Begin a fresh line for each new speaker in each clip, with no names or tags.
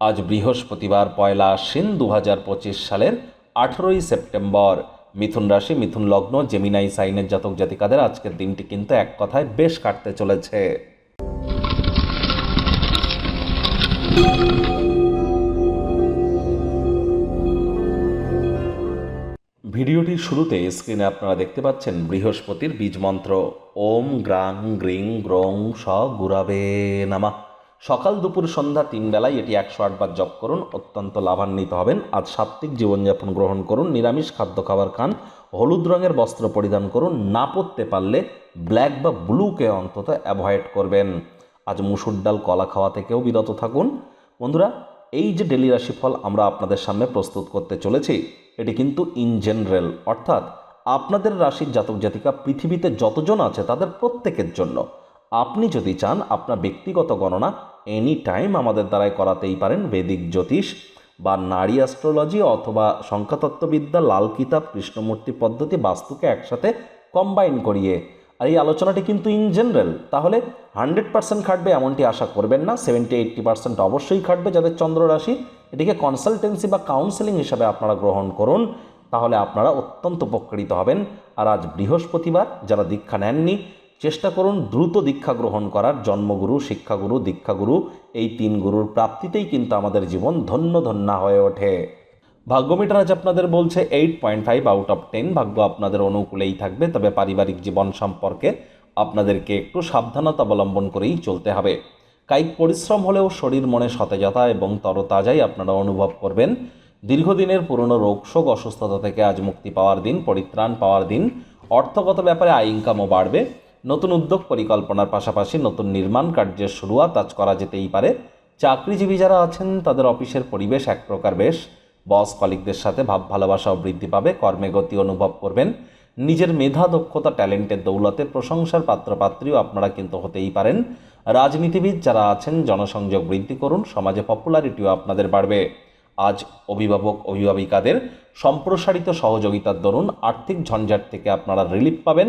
আজ বৃহস্পতিবার পয়লা আশ্বিন দু হাজার পঁচিশ সালের আঠেরোই সেপ্টেম্বর। মিথুন রাশি, মিথুন লগ্ন, জেমিনাই সাইনের জাতক জাতিকাদের আজকের দিনটি কিন্তু এক কথায় বেশ কাটতে চলেছে। ভিডিওটির শুরুতে স্ক্রিনে আপনারা দেখতে পাচ্ছেন বৃহস্পতির বীজ মন্ত্র। ওম গ্রাং গ্রিং গ্রং স গুরাবে নামা। সকাল দুপুর সন্ধ্যা তিন বেলায় এটি একশো আটবার জপ করুন, অত্যন্ত লাভান্বিত হবেন। আজ সাত্ত্বিক জীবনযাপন গ্রহণ করুন, নিরামিষ খাদ্য খাবার খান, হলুদ রঙের বস্ত্র পরিধান করুন, না পরতে পারলে ব্ল্যাক বা ব্লুকে অন্তত অ্যাভয়েড করবেন। আজ মুসুর ডাল, কলা খাওয়া থেকেও বিরত থাকুন। বন্ধুরা, এই যে ডেলি রাশিফল আমরা আপনাদের সামনে প্রস্তুত করতে চলেছি, এটি কিন্তু ইন জেনারেল অর্থাৎ আপনাদের রাশির জাতক জাতিকা পৃথিবীতে যতজন আছে তাদের প্রত্যেকের জন্য। আপনি যদি চান, আপনার ব্যক্তিগত গণনা এনি টাইম আমাদের দ্বারাই করাতেই পারেন বেদিক জ্যোতিষ বা নারী অ্যাস্ট্রোলজি অথবা সংখ্যাতত্ত্ববিদ্যা লাল কিতাব, কৃষ্ণমূর্তি পদ্ধতি বাস্তুকে একসাথে কম্বাইন করিয়ে। আর এই আলোচনাটি কিন্তু ইন জেনারেল তাহলে হান্ড্রেড পার্সেন্ট খাটবে এমনটি আশা করবেন না সেভেন্টি এইট্টি পার্সেন্ট অবশ্যই খাটবে যাদের চন্দ্র রাশি। এটিকে কনসালটেন্সি বা কাউন্সেলিং হিসাবে আপনারা গ্রহণ করুন, তাহলে আপনারা অত্যন্ত উপকৃত হবেন। আর আজ বৃহস্পতিবার, যারা দীক্ষা নেননি চেষ্টা করুন দ্রুত দীক্ষা গ্রহণ করার। জন্মগুরু, শিক্ষাগুরু, দীক্ষাগুরু, এই তিন গুরুর প্রাপ্তিতেই কিন্তু আমাদের জীবন ধন্য ধন্য হয়ে ওঠে। ভাগ্যমিটার আজ আপনাদের বলছে eight point five out of ten ভাগ্য আপনাদের অনুকূলেই থাকবে, তবে পারিবারিক জীবন সম্পর্কে আপনাদেরকে একটু সাবধানতা অবলম্বন করেই চলতে হবে। কায়িক পরিশ্রম হলেও শরীর, মনে সতেজতা এবং তরতাজাই আপনারা অনুভব করবেন। দীর্ঘদিনের পুরনো রোগ, শোক, অসুস্থতা থেকে আজ মুক্তি পাওয়ার দিন, পরিত্রাণ পাওয়ার দিন। অর্থগত ব্যাপারে আয় ইনকামও বাড়বে। নতুন উদ্যোগ পরিকল্পনার পাশাপাশি নতুন নির্মাণ কার্যের শুরুয়াত আজ করা যেতেই পারে। চাকরিজীবী যারা আছেন, তাদের অফিসের পরিবেশ এক প্রকার বেশ। বস কলিকদের সাথে ভাব ভালোবাসাও বৃদ্ধি পাবে, কর্মে গতি অনুভব করবেন। নিজের মেধা, দক্ষতা, ট্যালেন্টের দৌলতে প্রশংসার পাত্রপাত্রীও আপনারা কিন্তু হতেই পারেন। রাজনীতিবিদ যারা আছেন, জনসংযোগ বৃদ্ধি করুন, সমাজে পপুলারিটিও আপনাদের বাড়বে। আজ অভিভাবক, অভিভাবিকাদের সম্প্রসারিত সহযোগিতার দরুন আর্থিক ঝঞ্ঝাট থেকে আপনারা রিলিফ পাবেন।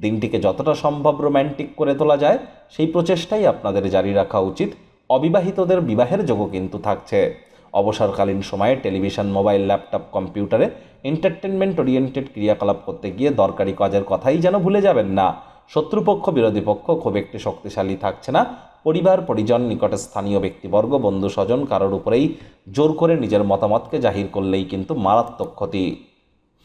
দিনটিকে যতটা সম্ভব রোম্যান্টিক করে তোলা যায়, সেই প্রচেষ্টাই আপনাদের জারি রাখা উচিত। অবিবাহিতদের বিবাহের যোগও কিন্তু থাকছে। অবসরকালীন সময়ে টেলিভিশন, মোবাইল, ল্যাপটপ, কম্পিউটারে এন্টারটেনমেন্ট ওরিয়েন্টেড ক্রিয়াকলাপ করতে গিয়ে দরকারি কাজের কথাই যেন ভুলে যাবেন না। শত্রুপক্ষ, বিরোধী পক্ষ খুব একটি শক্তিশালী থাকছে না। পরিবার, পরিজন, নিকটে স্থানীয় ব্যক্তিবর্গ বন্ধু স্বজন কারোর উপরেই জোর করে নিজের মতামতকে জাহির করলেই কিন্তু মারাত্মক ক্ষতি।